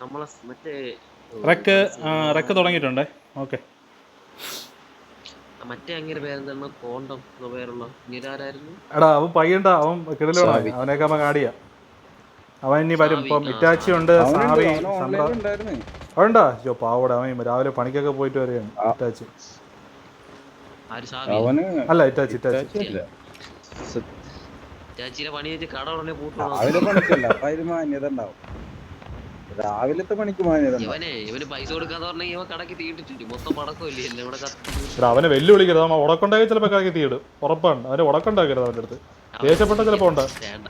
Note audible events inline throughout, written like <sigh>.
നമ്മളെ മറ്റേ wreck wreck തുടങ്ങിയിട്ടുണ്ട്? ഓക്കെ. മറ്റേ അങ്ങനെ പേരെന്താണ്? കോണ്ടം എന്ന പേരുള്ള. ഇങ്ങനാരായിരുന്നു എടാ അവൻ പയ്യണ്ട. അവൻ കിടലോടാ. അവനൊക്കെ അവൻ കാടിയാ അവൻ ഇനി വരും. ഇപ്പം ഇറ്റാച്ചി ഉണ്ട് സാവി അവനുണ്ടാ? ജോ പാവട. അവൻ രാവിലെ പണിക്കൊക്കെ പോയിട്ട് വരികയാണ്. ഇറ്റാച്ചി ആര് സാവി? അവന് അല്ല ഇറ്റാച്ചി ഇറ്റാച്ചി ഇറ്റാച്ചിയുടെ പണി വെച്ച് കട ഉടനെ പൂട്ടും രാവിലെ പണിക്കല്ല. അപ്പൊ അതിന് മാന്യത ഉണ്ടാവും. രാവിലത്തെ പണിക്ക് അവനെ വെല്ലുവിളിക്കരുത്. അവൻ ഉടക്കുണ്ടാക്കി ചിലപ്പോൾ കടക്കി തീയിടും. ഉറപ്പാണ്. അവനെ ഉടക്കുണ്ടാക്കരുത് അവന്റെ അടുത്ത്. ദേഷ്യപ്പെട്ട ചിലപ്പോ ഉണ്ട്. വേണ്ട.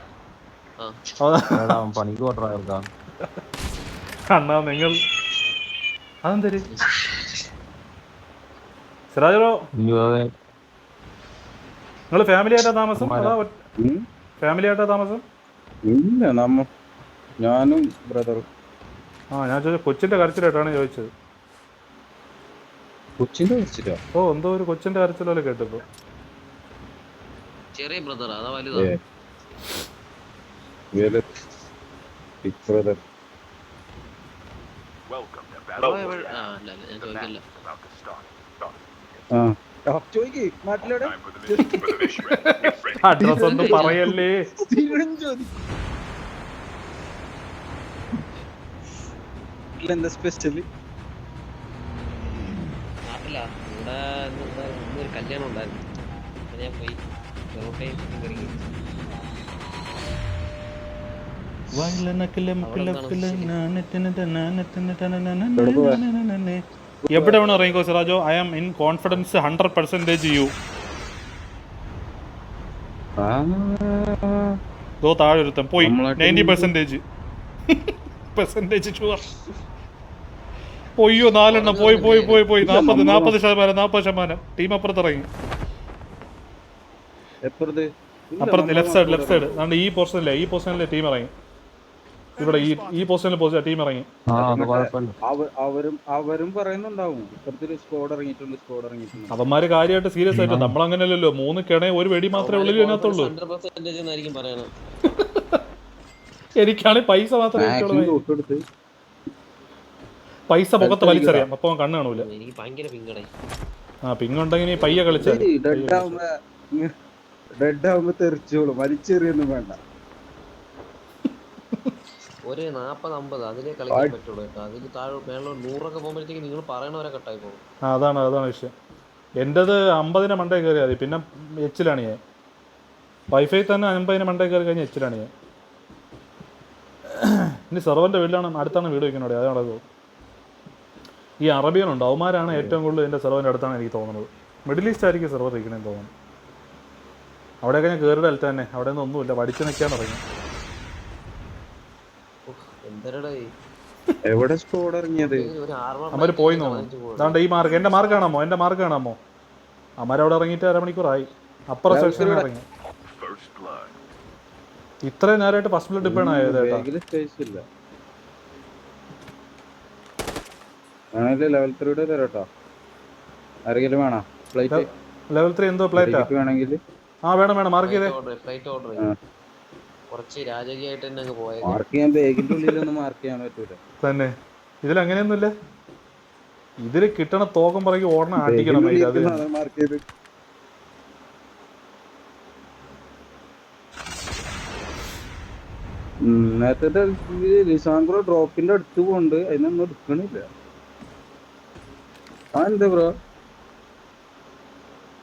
ആ. അവൻ എടാ, അവൻ പണിക്ക് പോട്ടാ അണ്ണാ നിങ്ങൾ. അതെന്തര്? സിറാജോ നിങ്ങൾ ഫാമിലി ആയിട്ടാ താമസം? അതാ ഫാമിലി ആയിട്ടാ താമസം? ഇല്ല നമ്മ ഞാനും ബ്രദറും ആ ഞാൻ ചോദിച്ചത് കൊച്ചിന്റെ കരച്ചിലായിട്ടാണ് ചോദിച്ചത്. കൊച്ചിന്റെ കരച്ചിലോ? ഓ എന്തോ ഒരു കൊച്ചിന്റെ കരച്ചിലോ കേട്ടപ്പോ. ചെറിയ ബ്രദർ അതാ വലുതാ? ഏ. വേല ബിഗ് ബ്രദർ അതോ എവ- ആ അല്ല അല്ല ഞാൻ ചോദിക്കില്ല. ആ. ആ, ചോദിക്ക് നാട്ടിലെവിടെ അഡ്രസ് ഒന്നും പറയല്ലേ? സ്ഥിരം ചോദി എന്താ നാട്ടിലാ. ഇവിടെ ഇന്നൊരു കല്യാണം ഉണ്ടായിരുന്നു. അപ്പൊ ഞാൻ പോയി പൊറോട്ടയും ചിക്കൻ കറിയും എവിടെ വേണോ ഇറങ്ങിക്കോ സിറാജോ? I am in confidence hundred percentage you though താഴെ പോയി. നയന്റി പെർസെന്റേജ് പെർസെന്റേജ് ഷുവർ പോയോ നാലെണ്ണം. പോയി പോയി പോയി പോയി. നാപ്പത് നാപ്പത് ശതമാനം നാപ്പത് ശതമാനം. ടീം അപ്പുറത്ത് ഇറങ്ങി അപ്പുറത്ത് ലെഫ്റ്റ് സൈഡ് ലെഫ്റ്റ് സൈഡ്. നമ്മുടെ ഈ പോർഷനിലെ ഈ പോർഷനിലെ ടീം ഇറങ്ങി. ഇവിടെ ഈ ഈ പോസ്റ്റിൽ ടീം ഇറങ്ങി. അവരും അവരും പറയുന്നുണ്ടാവും. ഇപ്പുറത്തൊരു സ്കോഡ് ഇറങ്ങിയിട്ടുണ്ട് സ്കോഡ് ഇറങ്ങിയിട്ടുണ്ട്. അവന്മാര് കാര്യമായിട്ട് സീരിയസ് ആയിട്ട് നമ്മൾ അങ്ങനെയല്ലല്ലോ. മൂന്ന് കിണ ഒരു വെടി മാത്രമേ ഉള്ളിൽ പറയണത്. <laughs> എനിക്കാണെങ്കിൽ പൈസ മാത്രമേ പൈസ പൊക്കത്ത് വലിച്ചറിയാം. അപ്പൊ കണ്ണു കാണൂല. എനിക്ക് ഭയങ്കര പിങ്കടായി. ആ പിങ്ങുണ്ടെങ്കിൽ നീ പയ്യെ കളിച്ചാൽ ഡെഡ് ആവുമ്പോ ഡെഡ് ആവുമ്പോ തെറിച്ചോളും. വലിച്ചെറിയൊന്നും വേണ്ട. ഒരു നാപ്പത് അമ്പത് അതിലേ കളിക്കാൻ പറ്റുള്ളൂ കേട്ടോ. അതിൽ താഴെ മേളിൽ നൂറൊക്കെ പോകുമ്പോഴത്തേക്ക് നിങ്ങൾ പറയണവരെ കട്ടായി പോകും. അതാണ് അതാണ് വിഷയം. എന്റെത് അമ്പതിന് മണ്ടേ കയറിയാൽ മതി. പിന്നെ എച്ചിലാണ് ഞാൻ. വൈഫൈ തന്നെ അമ്പതിന് മണ്ടേ കയറി കഴിഞ്ഞാൽ എച്ചിലാണ് ഞാൻ. ഇനി സെർവന്റെ വീട്ടിലാണ് അടുത്താണ് വീട് വെക്കുന്നത് അതാണ് ഈ അറബികളുണ്ട് അവന്മാരാണ് ഏറ്റവും കൂടുതൽ എന്റെ സെർവറിന്റെ അടുത്താണ് എനിക്ക് തോന്നുന്നത്. മിഡിൽ ഈസ്റ്റ് ആയിരിക്കും സെർവർ ഇരിക്കണമെന്ന് തോന്നുന്നു. അവിടെയൊക്കെ ഞാൻ കയറിയുടെ അടുത്ത് തന്നെ. അവിടെ നിന്ന് ഒന്നുമില്ല. പഠിച്ചു നിൽക്കാൻ തുടങ്ങി. എവിടെ സ്ക്വാഡ് ഇറങ്ങിയത്? അമ്മര് പോയി അതുകൊണ്ട് ഈ മാർക്ക് എന്റെ മാർക്ക് കാണാമോ? എന്റെ മാർക്ക് കാണാമോ? അമ്മരവിടെ ഇറങ്ങിയിട്ട് അരമണിക്കൂറായി. അപ്പുറ സെക്ഷനിൽ ഇറങ്ങി. ഇത്രയും നേരമായിട്ട് ഫസ്റ്റ് ബ്ലഡ് ഡിപ്പാണ് ആയത് കേട്ടോ ബാഗിൽ സ്പേസ് ഇല്ല വേണമെങ്കിൽ ലെവൽ ത്രീയുടെ തരാട്ടോ. ആരെങ്കിലും വേണോ? ഫ്ലൈറ്റ് ലെവൽ ത്രീ എന്തോ പ്ലേറ്റാ വേണമെങ്കിൽ. ആ വേണം വേണം. മാർക്ക് ചെയ്തേ. ഫ്ലൈറ്റ് ഓർഡർ കുറച്ച് രാജകീയമായിട്ട് തന്നെ അങ്ങ് പോയത് മാർക്ക് ചെയ്യാൻ ബാഗിന്റെ ഉള്ളിലൊന്നും മാർക്ക് ചെയ്യാൻ പറ്റൂല. തന്നെ. ഇതിൽ അങ്ങനെയൊന്നുമില്ല. ഇതിൽ കിട്ടണ തോക്കം പറയും ഓടണം അടിക്കണം അത് മാർക്ക് ചെയ്ത്. നേരത്തെ ലിസാങ്ക്രോ ഡ്രോപ്പിന്റെ അടുത്ത് പോണ്ട് അതിനൊന്നും എടുക്കണില്ല. ആ ബ്രോ.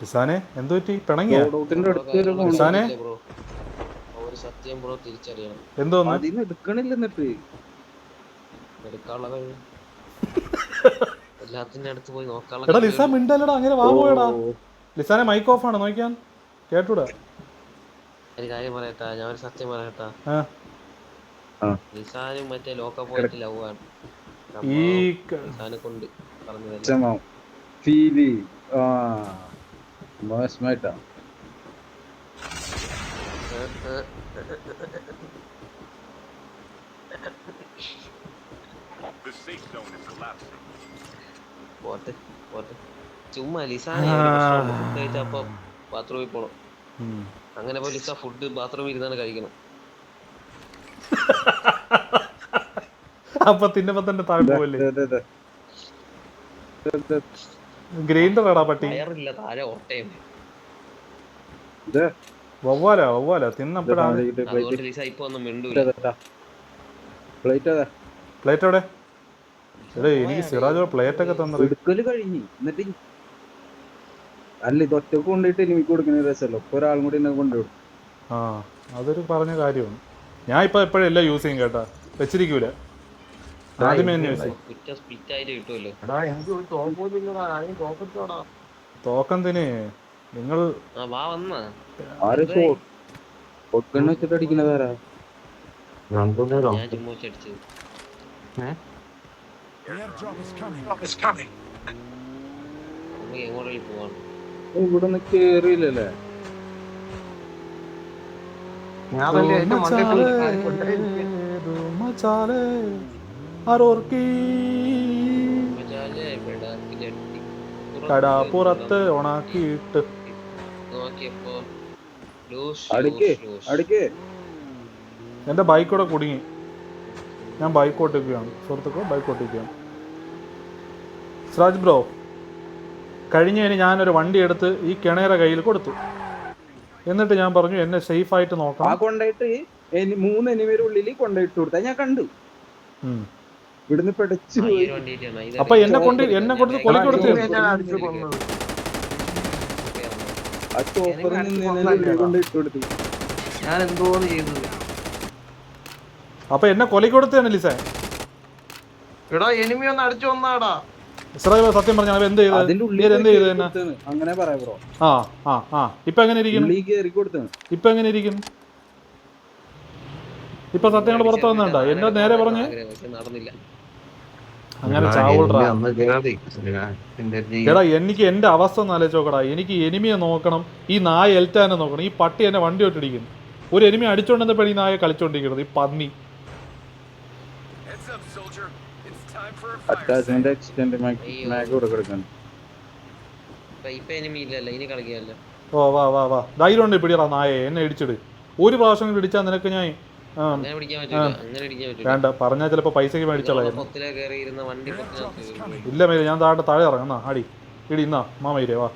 ലിസാനെ എന്തു പറ്റി? പിണങ്ങിയ? സത്യം ബ്രോ. തിരിച്ചറിയണം. എന്തോന്ന് അതിന്ന് എടുക്കണില്ല എന്നിട്ട്. എടുക്കാനുള്ള കഴിവ് എല്ലാത്തിന്റെ അടുത്ത് പോയി എടാ നോക്കാനുള്ള ലിസ മിണ്ടല്ലടാ അങ്ങനെ വാ പോയടാ. ലിസാനെ മൈക്ക് ഓഫ് ആണ്? നോക്കിയാൻ. കേട്ടൂടാ. ഒരു കാര്യം പറയട്ടാ ഞാൻ ഒരു സത്യം പറയട്ടാ. ആ. നിസാനും മറ്റേ ലോക്ക പോയിട്ട് ലവ് ആണ്. ഈ കൊണ്ട്. പോട്ടെ പോട്ടെ. ചുമ്മാ ലിസാനെ ബാത്റൂമിൽ പോണം. അങ്ങനെ പോയി ലിസ ഫുഡ് ബാത്റൂമിൽ ഇരുന്നാണ് കഴിക്കണം. അപ്പൊ തിന്നപ്പോ തന്നെ താഴെ പോവല്ലേ? ആടാ പട്ടി. വയറില്ല താഴെ ഓട്ടയും വവ്വാല വവ്വാല. തിന്നപ്പോഴാണ്. പ്ലേറ്റ്. എവിടെ? എടേ എനിക്ക് സിറാജോ പ്ലേറ്റ് ഒക്കെ തന്നത് എടുക്കൽ കഴിഞ്ഞ്. എന്നിട്ട് ഇ- അല്ല ഇത് ഒറ്റയ്ക്ക് കൊണ്ടിട്ട് എനിക്ക് കൊടുക്കുന്ന രസമല്ലോ? ഇപ്പൊ ഒരാളും കൂടി എന്നെ കൊണ്ടുവിടും ആ അതൊരു പറഞ്ഞ കാര്യമാണ്. ഞാൻ ഇപ്പൊ എപ്പോഴും എല്ലാം യൂസ് ചെയ്യും കേട്ടാ. വെച്ചിരിക്കൂല. തോക്കന്തിന്? നിങ്ങൾ വെച്ചിട്ട് അടിക്കുന്നതാരാ ഇവിടെ നിന്ന് കേറിയില്ലല്ലേ? ഞാൻ മജാലെ വെടാക്കി പുറത്ത് ഉണക്കിയിട്ട് എന്റെ ബൈക്കോടെ കുടുങ്ങി. ഞാൻ ബൈക്ക് ഓട്ടിക്കുകയാണ്. സുഹൃത്തുക്കൾ ബൈക്ക് ഓട്ടിക്കുകയാണ്. സിറാജ് ബ്രോ കഴിഞ്ഞതിന് ഞാനൊരു വണ്ടി എടുത്ത് ഈ കിണയുടെ കയ്യിൽ കൊടുത്തു. എന്നിട്ട് ഞാൻ പറഞ്ഞു എന്നെ സേഫ് ആയിട്ട് നോക്കാം കൊണ്ടായിട്ട് മൂന്ന് എനിവരുള്ളിൽ ഉള്ളിൽ കൊണ്ടായിട്ട് കൊടുത്താ ഞാൻ കണ്ടു. ഇവിടുന്ന് പിടച്ചു പോയി. അപ്പൊ എന്നെ കൊണ്ട് എന്നെ കൊണ്ട് കൊലക്ക് കൊടുത്ത്. ആ നിന്ന് കൊടുത്തു. ഞാൻ എന്തോന്ന് ചെയ്തത്? അപ്പൊ എന്നെ കൊലക്ക് കൊടുത്തതാണ് ലിസേ? എടാ എനിമി ഒന്ന് അടിച്ചു വന്നാടാ സത്യം പറഞ്ഞാൽ എന്ത് ചെയ്തത് അങ്ങനെ പറയാ ബ്രോ. ആ ആ ആ. ഇപ്പൊ എങ്ങനെ ഇരിക്കുന്നു ഇപ്പൊ എങ്ങനെ ഇരിക്കുന്നു ഇപ്പൊ സത്യങ്ങൾ പുറത്തു വന്നണ്ട എന്നോ നേരെ പറഞ്ഞു? നടന്നില്ല. അങ്ങനെ എടാ എനിക്ക് എന്റെ അവസ്ഥ ഒന്ന് ആലോചിച്ചോക്കടാ. എനിക്ക് എനിമിയെ നോക്കണം ഈ നായ എൽറ്റാനെ നോക്കണം ഈ പട്ടി എന്നെ വണ്ടി ഒട്ടിടിക്കുന്നു ഒരു എനിമി അടിച്ചോണ്ടെന്നപ്പോഴാണ് ഈ നായ കളിച്ചോണ്ടിരിക്കുന്നത് ഈ പന്നി. ഓ വാ വാ വാ ധൈര്യം ഉണ്ട് പിടിയറാ നായെ എന്നെ ഇടിച്ചിട്. ഒരു പ്രാവശ്യം കൂടി ഇടിച്ചാൽ നിനക്ക് ഞാൻ വേണ്ട. പറഞ്ഞാൽ ചിലപ്പോ പൈസക്ക് മേടിച്ചോളായിരുന്നു. ഇല്ല മേലെ ഞാൻ താഴെ താഴെ ഇറങ്ങുന്നാ. അടി ഇടി ഇന്നാ. മാമ ഇരേ വാ.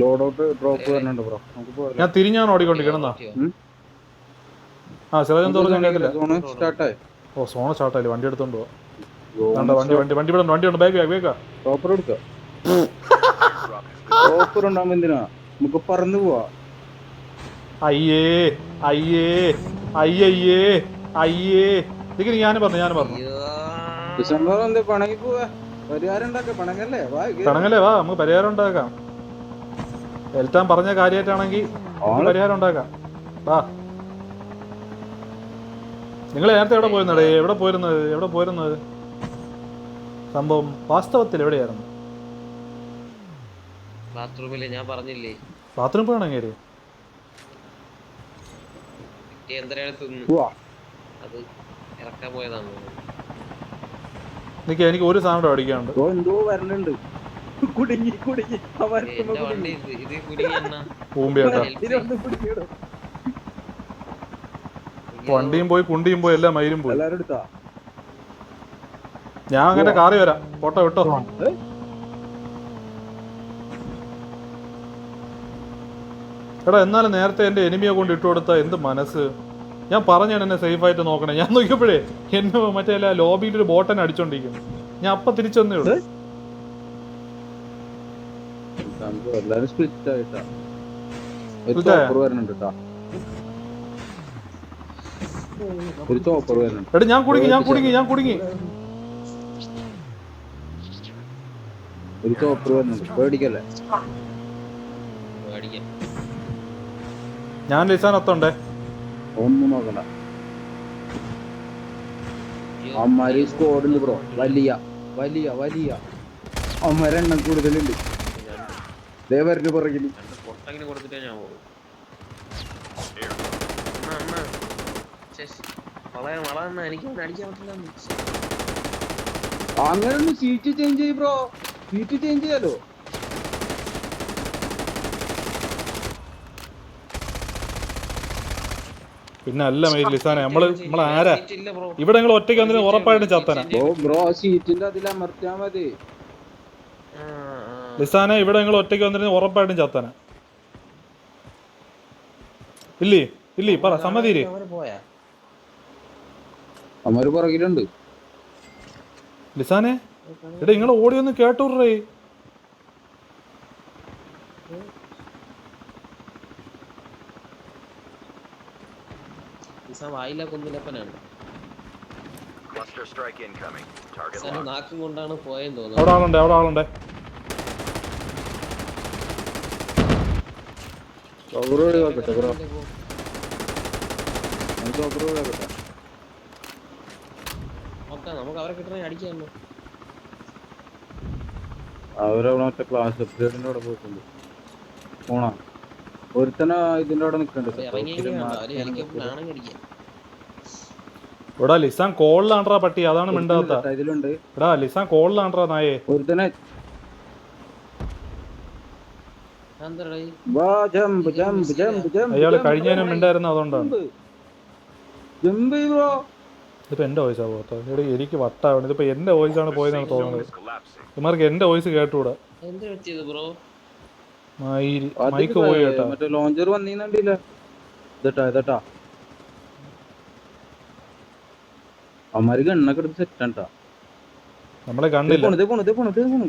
ലോഡ് ഔട്ട് ഡ്രോപ്പ് വരുന്നുണ്ട് ബ്രോ. ഞാൻ തിരിഞ്ഞാണ് ഓടിക്കൊണ്ടിരിക്കണെന്നാ ആ സിറാജ് എന്തോ കേട്ടില്ല. ഓ സോണ സ്റ്റാർട്ടായി വണ്ടി എടുത്തോണ്ട് പോവാ. വണ്ടി വണ്ടി വണ്ടി വിടണം വണ്ടി ഉണ്ട്. ബാഗ് ബാഗ് ടോപ്പർ എടുക്കാം. <laughs> ടോപ്പർ ഉണ്ടാവുമ്പോ എന്തിനാ? നമുക്ക് പറന്നു പോവാ. അയ്യേ അയ്യേ അയ്യേ അയ്യേ. ഇതിന് ഞാൻ പറഞ്ഞു ഞാൻ പറഞ്ഞു. ഡിസംബർ എന്ത് പണങ്ങി പോവാ? പരിഹാരം ഉണ്ടാക്ക പണങ്ങല്ലേ? വാ പണങ്ങല്ലേ വാ നമുക്ക് പരിഹാരം ഉണ്ടാക്കാം. എൽത്താൻ പറഞ്ഞ കാര്യമായിട്ടാണെങ്കിൽ പരിഹാരം ഉണ്ടാക്കാം. വാ. നിങ്ങൾ നേരത്തെ എവിടെ പോയിരുന്നടേ എവിടെ പോയിരുന്നത്? എവിടെ പോയിരുന്നത്? സംഭവം വാസ്തവത്തിൽ എവിടെയായിരുന്നു? ബാത്റൂമിൽ ഞാൻ പറഞ്ഞില്ലേ. ബാത്റൂം പോകണം കിട്ടിയ എന്തരയാണ് തിന്നു അത് ഇറക്കാൻ പോയതാണ് എനിക്ക് എനിക്ക് ഒരു സാധനം അടിക്കാനുണ്ട് എന്തോ വരണുണ്ട് കുടുങ്ങി കുടുങ്ങി. വണ്ടിയും പോയി കുണ്ടിയും പോയി എല്ലാം മയിലും പോയി. ഞാൻ അങ്ങനെ കാറി വരാം. ഫോട്ടോ വിട്ടോ. എടാ എന്നാലും നേരത്തെ എന്റെ എനിമിയെ കൊണ്ട് ഇട്ടുകൊടുത്ത എന്ത് മനസ്സ്? ഞാൻ പറഞ്ഞാണ് എന്നെ സേഫ് ആയിട്ട് നോക്കണേ. ഞാൻ നോക്കിയപ്പോഴേ എന്നെ മറ്റേ ലോബിയിൽ ഒരു ബോട്ടൻ അടിച്ചോണ്ടിരിക്കുന്നു. ഞാൻ അപ്പൊ തിരിച്ചു വന്നേ ഉള്ളൂ. എടാ ഞാൻ കുടുങ്ങി ഞാൻ കുടുങ്ങി ഞാൻ കുടുങ്ങി. ഒരു ചോപ്പർ വരുന്നുണ്ട് പേടിക്കല്ലേ? ഞാൻ ലിസാനത്തുണ്ടേ ഒന്നും അമ്മാര് സ്കോഡുണ്ട് ബ്രോ വലിയ വലിയ വലിയ. അമ്മാരെ കൂടുതലുണ്ട് ദേ പുറകിൽ ഞാൻ പോകും അങ്ങനെ ഒന്ന് സീറ്റ് ചേഞ്ച് ചെയ്യ് ബ്രോ സീറ്റ് ചേഞ്ച് ചെയ്യാലോ? പിന്നെ അല്ല മെയ് ലിസാനെ നമ്മൾ നമ്മൾ ആരാ? ഇവിടെ നിങ്ങൾ ഒറ്റയ്ക്ക് വന്നിട്ട് ഉറപ്പായിട്ടും ചത്തന? ലിസാന ഇവിടെ നിങ്ങൾ ഒറ്റയ്ക്ക് വന്നിട്ട് ഉറപ്പായിട്ടും ചത്തന? ഇല്ലേ? ഇല്ലേ? പറ സമ്മതിയില്ലേ പുറകിലുണ്ട്. ലിസാനെ എടാ നിങ്ങൾ ഓടി ഒന്ന് കേട്ടൂറേ നിസാം വായിലെ കുന്നിലപ്പനാണ്. Cluster strike incoming. Target നിസാന്റെ locked. നാക്കും കൊണ്ടാണ് പോയെന്ന് അവിടെ തോന്നുന്നു ആളുണ്ട് അവിടെ ആളുണ്ട്. ചോബർ ഒഴിവാക്കട്ടെ ബ്രോ ചോബർ ഒഴിവാക്കട്ടെ ഓക്കെ നമുക്ക് അവരെ കിട്ടണേ അടിക്കാമോ അവരവിടെ മറ്റേ ക്ലാസ് അപ്ഗ്രേഡിന്റെ അവിടെ പോയിട്ടുണ്ട്. പോണാ? ഒരുത്തന ഇതിന്റെ അവിടെ ലിസാൻ കോളിലാണ്ടാ പട്ടി. അതാണ് മിണ്ടാത്ത. ഇതിലുണ്ട്. എടാ ലിസാൻ കോളിലാണ്ടാ നായേ. ഒരുത്തനെ അയാൾ കഴിഞ്ഞതിനും മിണ്ടായിരുന്നു അതുകൊണ്ടാണ് ഇതിപ്പോ എന്റെ വോയിസാ പോകത്തോ. ഇവിടെ എനിക്ക് വട്ടാവണം. ഇതിപ്പോ എന്റെ വോയിസാണ് പോയതെന്നാണ് തോന്നുന്നത്. ഇമാർക്ക് എന്റെ വോയിസ് കേട്ടുകൂടാ എന്ത് പറ്റിയത് ബ്രോ? മൈക്ക് പോയി കേട്ടോ. മറ്റേ ലോഞ്ചർ വന്നീന്നുണ്ടില്ല? ഇതട്ടാ ഇതട്ടാ. അമ്മാര് ഗണ്ണൊക്കെ എടുത്ത് സെറ്റ് ആണ്ടാ നമ്മളെ കണ്ടില്ല. പോണു പോണു പോണു പോണു.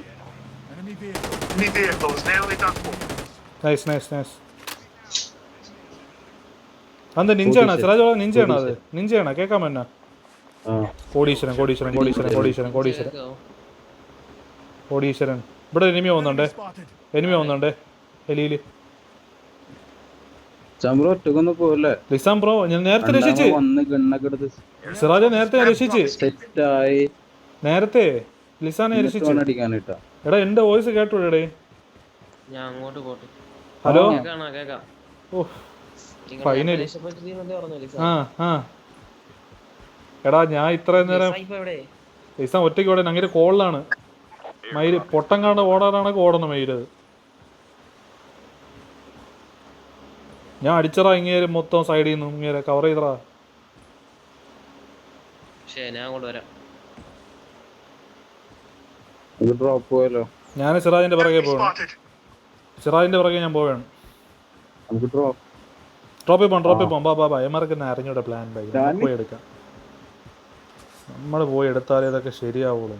നൈസ് നൈസ് നൈസ് അത് നിഞ്ചാണോ സിറാജ് നിഞ്ചാണോ അത്? നിഞ്ചയാണോ കേക്കാൻ പറ്റാ ആ. കോടീശ്വരൻ കോടീശ്വരൻ കോടീശ്വരൻ കോടീശ്വരൻ കോടീശ്വരൻ. കോടീശ്വരൻ. ഇവിടെ എനിമി വന്നുണ്ടേ എനിമി പോകുന്നുണ്ടേ പോവല്ലേ? ലിസാം ബ്രോ ഞാൻ നേരത്തെ രക്ഷിച്ച്. നേരത്തെ ഞാൻ രക്ഷിച്ച്. സെറ്റ് ആയി നേരത്തെ ലിസാനെ രക്ഷിച്ച്. എടാ എന്റെ വോയിസ് കേട്ടൂടെ ഞാൻ അങ്ങോട്ട് പോട്ടെ. ഹലോ? ലിസ? ആ ആ. എടാ ഞാൻ ഇത്രയും നേരം ലിസാൻ ഒറ്റയ്ക്ക് ഓടാൻ അങ്ങനെ കോളിലാണ്. മയിൽ പൊട്ടം കാണാൻ ഓടാനാണെങ്കിൽ ഓടണം മയിലത് ഞാൻ അടിച്ചറാ ഇങ്ങേര് മൊത്തം സൈഡിൽ നിന്ന് ഇങ്ങേരെ കവർ ചെയ്തറാ ശേ ഞാൻ അങ്ങോട്ട് വരാം. ഇത് ഡ്രോപ്പ് പോയല്ലോ. ഞാൻ സിറാജിന്റെ പിറകെ പോകണം സിറാജിന്റെ പിറകെ ഞാൻ പോവാണ്. നമുക്ക് ഡ്രോപ്പ് ഡ്രോപ്പിൽ പോകാം ഡ്രോപ്പിൽ പോകാം ബാ ബാ ബാ എമാർക്ക് അറിഞ്ഞൂടെ പ്ലാൻ ബൈ. ഞാൻ- പോയി എടുക്കാം. നമ്മൾ പോയി എടുത്താലേ ഇതൊക്കെ ശരിയാവുള്ളൂ.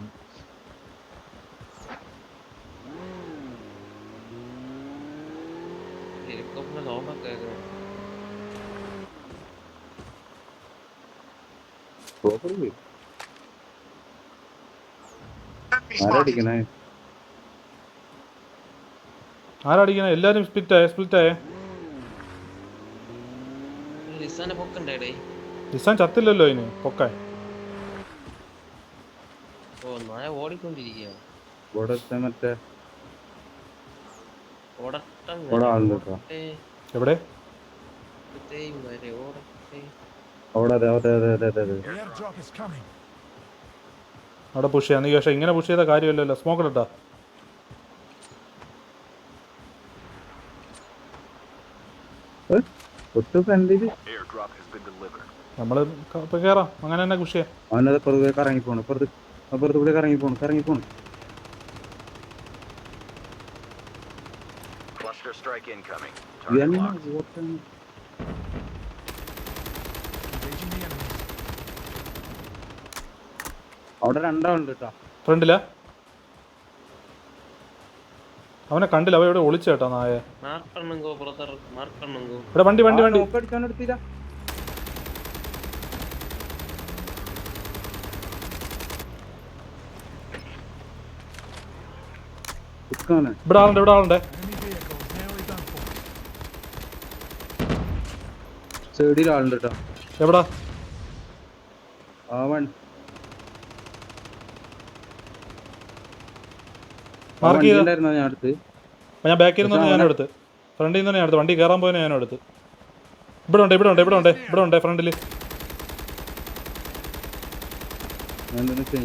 ആരടിക്കണേ? ആരടിക്കണേ? എല്ലാരും സ്പ്ലിറ്റ് ആയേ സ്പ്ലിറ്റ് ആയേ. നിസാൻ ചത്തില്ലല്ലോ അതിന് പൊക്കാൻ. എവിടെ? അവിടെ അതെ അതെ അതെ അതെ അതെ അതെ. അവിടെ പുഷ് ചെയ്യാം. നീ പക്ഷേ ഇങ്ങനെ പുഷ് ചെയ്ത കാര്യമല്ലല്ലോ. സ്മോക്ക് ഇട്ടാ ഫ്രണ്ടിൽ been ഇപ്പൊ കയറാം അങ്ങനെ തന്നെ പുഷ് ചെയ്യാം. അവനത് പുറകെ കറങ്ങി പോണു. പുറത്ത് അപ്പുറത്ത് കൂടെ കറങ്ങി പോണു. കറങ്ങി പോണു. Cluster strike incoming. Target locked. അവിടെ രണ്ടാളുണ്ട് കേട്ടോ ഫ്രണ്ടില? അവനെ കണ്ടില്ല അവ ഇവിടെ ഒളിച്ചു കേട്ടോ നായ. ഇവിടെ വണ്ടി വണ്ടി വണ്ടി. ഇവിടെ ആളുണ്ട് ഇവിടെ ആളുണ്ട്. സൈഡിൽ ആളുണ്ട് കേട്ടോ. എവിടാ? ആ മാർക്ക് ചെയ്ത ഞാൻ അടുത്ത് ഞാൻ ബാക്കിൽ നിന്ന് ഞാൻ എടുത്ത്. ഫ്രണ്ടിൽ നിന്ന് ഞാൻ എടുത്ത്. വണ്ടി കയറാൻ പോയതിനെ ഞാൻ എടുത്ത്. ഇവിടെ ഉണ്ട് ഇവിടെ ഉണ്ട് ഇവിടെ ഉണ്ട് ഇവിടെ ഉണ്ട് ഫ്രണ്ടിൽ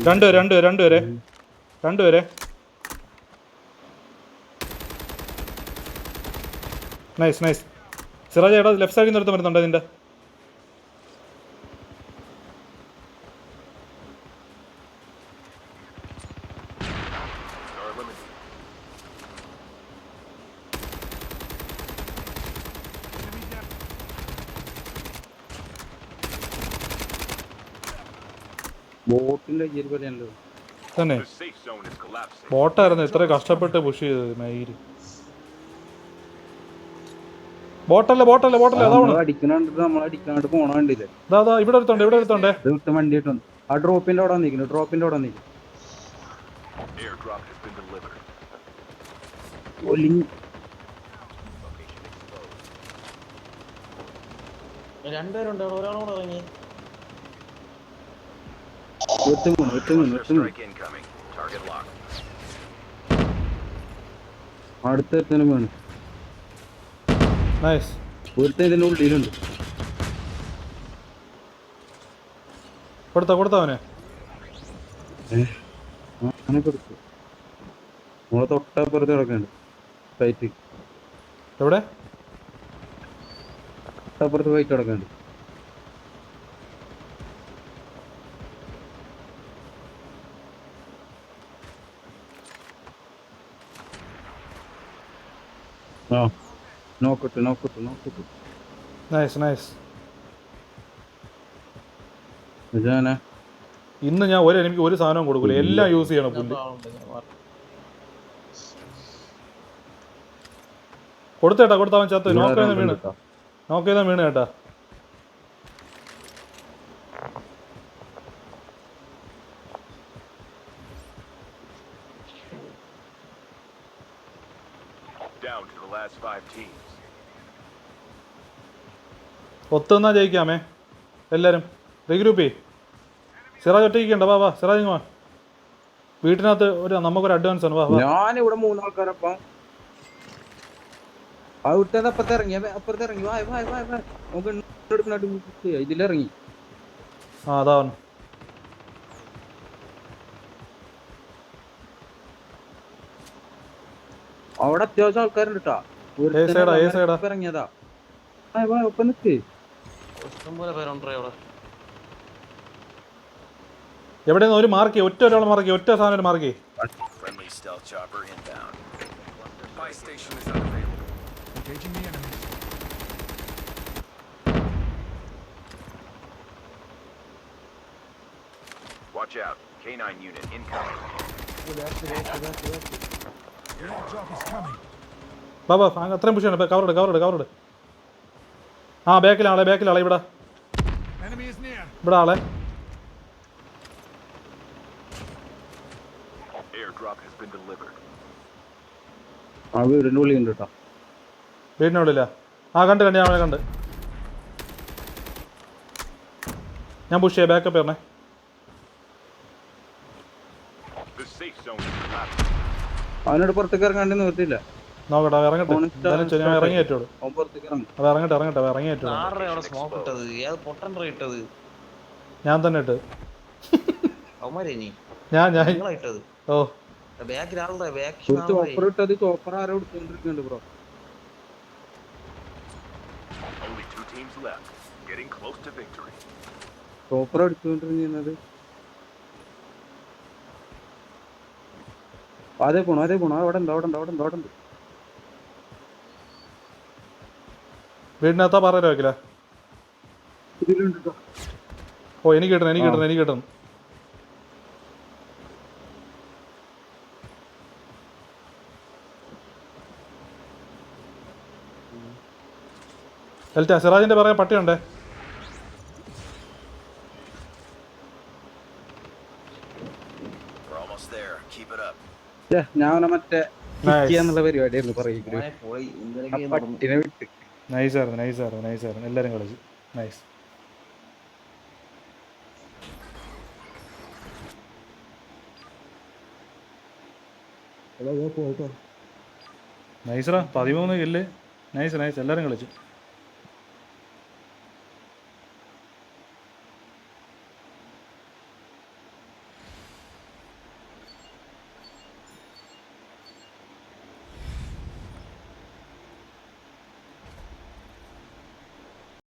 രണ്ട് രണ്ട് രണ്ട് പേരെ. രണ്ട് പേരെ. നൈസ് നൈസ് സിറാജ് ചേട്ടാ ലെഫ്റ്റ് സൈഡിൽ നിന്ന് എടുത്ത് വരുന്നുണ്ട് ഇതിന്റെ? ബോട്ടിന്റെ പരിയാണല്ലോ തന്നെ. ബോട്ടായിരുന്നു ഇത്ര കഷ്ടപ്പെട്ട് പുഷ് ചെയ്തത് മയിൽ ബോട്ടല്ലേ ബോട്ടല്ലേ ബോട്ടല്ലേ അതാണ് അടിക്കണണ്ട് നമ്മൾ അടിക്കാണ്ട് പോണ കണ്ടില്ലേ? ദാ അതാ ഇവിടെ എടുത്തോണ്ട് ഇവിടെ എടുത്തോണ്ടേ ഇത് വിട്ട് വണ്ടി ഇട്ടുണ്ട് ആ ഡ്രോപ്പിന്റെ അവിടെ നിൽക്കുന്നു ഡ്രോപ്പിന്റെ അവിടെ നിൽക്കുന്നു രണ്ടുപേരുണ്ട് ഒരാളോട് ഇറങ്ങി ഒറ്റ മൂന്ന് ഒറ്റ മൂന്ന് Cluster ഒറ്റ മൂന്ന് strike Target locked. അടുത്ത എത്തനും വേണം. നൈസ് ഒരുത്ത ഇതിന്റെ ഉള്ളിലുണ്ട്. കൊടുത്ത കൊടുത്തവനെ ആ, അങ്ങനെ കൊടുത്തു. നമ്മളെ തൊട്ടപ്പുറത്ത് കിടക്കുന്നുണ്ട് ഫൈറ്റ് എവിടെ? തൊട്ടപ്പുറത്ത് ഫൈറ്റ് കിടക്കുന്നുണ്ട് ആ നോക്കട്ടെ നോക്കട്ടെ നോക്കട്ടെ നൈസ് നൈസ് ഇതാണ് ഇന്ന് ഞാൻ ഒരു എനിക്ക് ഒരു സാധനവും കൊടുക്കില്ല എല്ലാം യൂസ് ചെയ്യണം പുല്ല് കൊടുത്തേട്ടാ കൊടുത്തവൻ ചത്ത്. നോക്ക് ചെയ്താൽ വീണ്. നോക്ക് ചെയ്താൽ വീണ് കേട്ടാ. Down to the last five teams. ഒത്തുനിന്നാ ജയിക്കാമേ. എല്ലാരും റീഗ്രൂപ്പ് ചെയ് സിറാജ് ഒറ്റയ്ക്കണ്ട വാ വാ സിറാജ് വാ. വീട്ടിനകത്ത് ഒരു നമുക്കൊരു അഡ്വാൻസ് ആണ് വാ വാ. ഞാൻ ഇവിടെ മൂന്നാൾക്കാരപ്പം അവിടുത്തെ അപ്പുറത്ത് ഇറങ്ങി അപ്പുറത്ത് ഇറങ്ങി. വാ വാ വാ നമുക്ക് ഇതിലിറങ്ങി. ആ അതാ അവിടെ അത്യാവശ്യം ആൾക്കാരുണ്ട് കേട്ടാ? ഇറങ്ങിയതാ ഒപ്പം ഒരു മാർക്ക് ഒറ്റ ഒരാൾ മാർക്ക് ഒറ്റ സാധനം ഒരു mark. Watch out. K9 unit incoming. വാ അങ്ങ് അത്രയും പുഷ് ചെയ്യണം കവറോട് കവറോട് കവറോട് ആ ബാക്കിലാളെ ബാക്കിലാളെ ഇവിടെ Enemy is near. ഇവിടെ. ആളെ. വീടിനുള്ളില്ല ആ കണ്ട് കണ്ട് ഞാൻ കണ്ട്. ഞാൻ പുഷ് ചെയ്യാം ബാക്കപ്പ് ചെയ്യണേ The safe zone is collapsing. അവനോട് പുറത്തേക്ക് ഇറങ്ങാണ്ട് നിർത്തില്ല നോക്കട്ടെ ഇറങ്ങട്ടെ. എന്തായാലും ചെ- ഞാൻ ഇറങ്ങി. ഏറ്റോളൂ അത് ഇറങ്ങട്ടെ ഇറങ്ങട്ടെ ഇറങ്ങി ഏറ്റോളൂ ഞാൻ തന്നെ ഇട്ട്. ഞാൻ ഞാൻ. ഇട്ടത്? ഓ. ചോപ്പർ ഇട്ടത് ചോപ്പർ ആരോ എടുത്തോണ്ടിരിക്കുന്നുണ്ട് bro two teams left. Getting close to victory. Chopper എടുത്തോണ്ടിരുന്നത് അതേ പോണു അതേ പോണു. അവിടെ ഉണ്ട് അവിടെ ഉണ്ട് അവിടെ ഉണ്ട് അവിടെ ഉണ്ട് വീടിനകത്താ പറയാ വെക്കില്ല ഓ എനിക്ക് കിട്ടണം എനിക്ക് കിട്ടണം എനിക്ക് കിട്ടണം. എൽറ്റ സിറാജിന്റെ പറയാൻ പട്ടിയുണ്ടേ? ഞാൻ മറ്റേ Nice. എന്നുള്ള പരിപാടിയായിരുന്നു പറയുന്നത് എല്ലാവരും കളിച്ചു. നൈസ് നൈസറാ പതിമൂന്ന് കില്ല് നൈസ് നൈസ് എല്ലാരും കളിച്ചു.